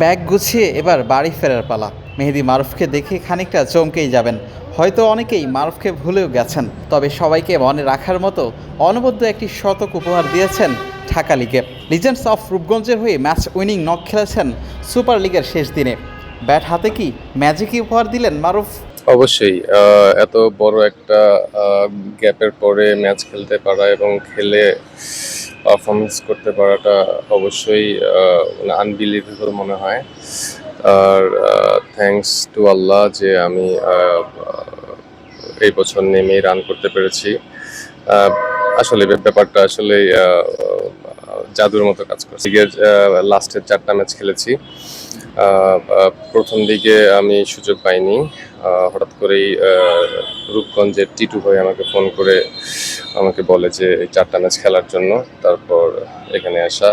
Bag গুছিয়ে এবার বাড়ি ফেরার পালা। মেহেদি মারুফকে দেখে খানিকটা চমকেই যাবেন। হয়তো অনেকেই মারুফকে ভুলেও গেছেন, তবে সবাইকে মনে রাখার মতো অনবদ্য একটি শতক উপহার দিয়েছেন ঢাকা লিগে। লিজেন্ডস অফ রূপগঞ্জের হয়ে ম্যাচ উইনিং নক খেলেছেন সুপার লিগের শেষ দিনে। ব্যাট হাতে কি ম্যাজিকই উপহার দিলেন মারুফ? অবশ্যই এত বড় একটা গ্যাপের পরে ম্যাচ খেলতে পারা এবং খেলে পারফরমেন্স করতে পারাটা অবশ্যই মানে আনবিলিভেবল মনে হয়। আর থ্যাংকস টু আল্লাহ যে আমি এই বছর নেমেই রান করতে পেরেছি। আসলে ব্যাপারটা আসলে জাদুর মতো কাজ করছে। লিগের লাস্টের চারটা ম্যাচ খেলেছি। প্রথম দিকে আমি সুযোগ পাইনি। হঠাৎ করেই রূপগঞ্জের টিটু ভাই আমাকে ফোন করে আমাকে বলে যে এই চারটা ম্যাচ খেলার জন্য তারপর এখানে আসা।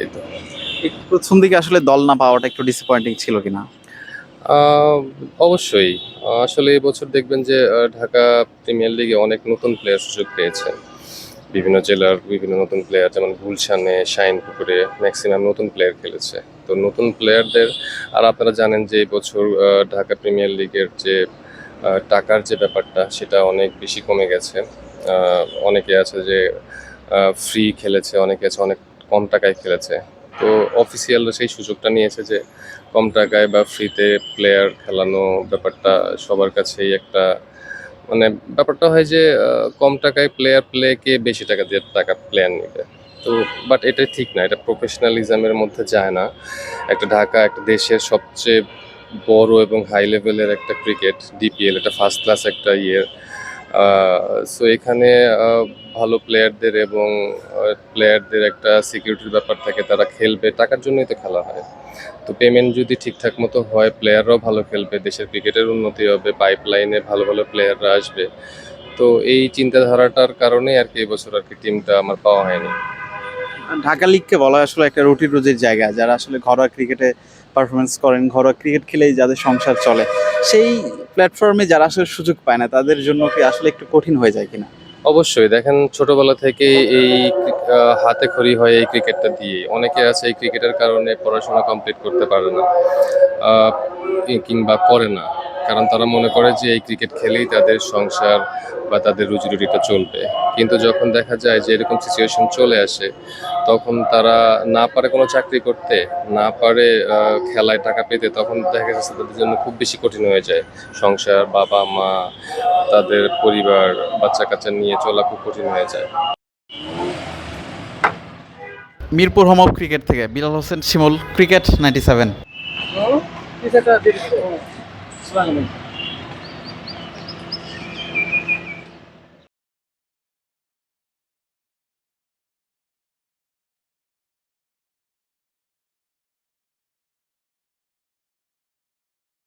এই তো। প্রথম দিকে আসলে দল না পাওয়াটা একটু ডিসঅ্যাপয়েন্টিং ছিল কিনা? অবশ্যই। আসলে এই বছর দেখবেন যে ঢাকা প্রিমিয়ার লিগে অনেক নতুন প্লেয়ার সুযোগ পেয়েছে। বিভিন্ন জেলার বিভিন্ন নতুন প্লেয়ার যেমন গুলশানে শাইনপুকুরে ম্যাক্সিমাম নতুন প্লেয়ার খেলেছে। তো নতুন প্লেয়ারদের আর আপনারা জানেন যে বছর ঢাকা প্রিমিয়ার লিগের যে টাকার যে ব্যাপারটা, সেটা অনেক বেশি কমে গেছে। অনেকে আছে যে ফ্রি খেলেছে, অনেকে আছে অনেক কম টাকায় খেলেছে। তো অফিসিয়ালরা সেই সুযোগটা নিয়েছে যে, কম টাকায় বা ফ্রিতে প্লেয়ার খেলানো ব্যাপারটা সবার কাছেই একটা মানে ব্যাপারটা হয় যে কম টাকায় প্লেয়ার প্লেকে বেশি টাকা দিয়ে টাকা প্লেয়ার নেবে। তো বাট এটাই ঠিক না, এটা প্রফেশনালিজমের মধ্যে যায় না। একটা ঢাকা, একটা দেশের সবচেয়ে বড় এবং হাই লেভেলের একটা ক্রিকেট ডিপিএল এটা ফার্স্ট ক্লাস একটা ইয়ে সো এখানে ভালো প্লেয়ারদের এবং প্লেয়ারদের একটা সিকিউরিটির ব্যাপার থাকে, তারা খেলবে, টাকার জন্যই তো খেলা হয়। তো পেমেন্ট যদি ঠিকঠাক মতো হয় প্লেয়াররাও ভালো খেলবে, দেশের ক্রিকেটের উন্নতি হবে পাইপলাইনে ভালো ভালো প্লেয়াররা আসবে। তো এই চিন্তাধারাটার কারণে আর কি এবছর আর কি টিমটা আমার পাওয়া হয়নি। ঢাকা লিগকে বলা আসলে একটা রুটি রুজির জায়গা, যারা আসলে ঘরোয়া ক্রিকেটে পারফরমেন্স করেন, ঘরোয়া ক্রিকেট খেলেই যাদের সংসার চলে, সেই প্ল্যাটফর্মে যারা আসলে সুযোগ পায় না, তাদের জন্য কি আসলে একটু কঠিন হয়ে যায় কিনা? অবশ্যই, দেখেন ছোটবেলা থেকে এই হাতে খড়ি হয় এই ক্রিকেটটা দিয়ে অনেকে আছে এই ক্রিকেটের কারণে পড়াশোনা কমপ্লিট করতে পারে না কিংবা করে না। কারণ তারা মনে করে যে এই ক্রিকেট খেলেই তাদের সংসার বা তাদের রুজি রুটিটা চলবে। কিন্তু যখন দেখা যায় যে এরকম সিচুয়েশন চলে আসে তখন তারা না পারে কোনো চাকরি করতে না পারে খেলায় টাকা পেতে তখন দেখা যাচ্ছে তাদের জন্য খুব বেশি কঠিন হয়ে যায়। সংসার বাবা মা তাদের পরিবার বাচ্চা কাচ্চা নিয়ে চলা খুব কঠিন হয়ে যায়। মিরপুর হোম অফ ক্রিকেট থেকে Bilal Hossain Shimul cricket ninety seven అస్సలం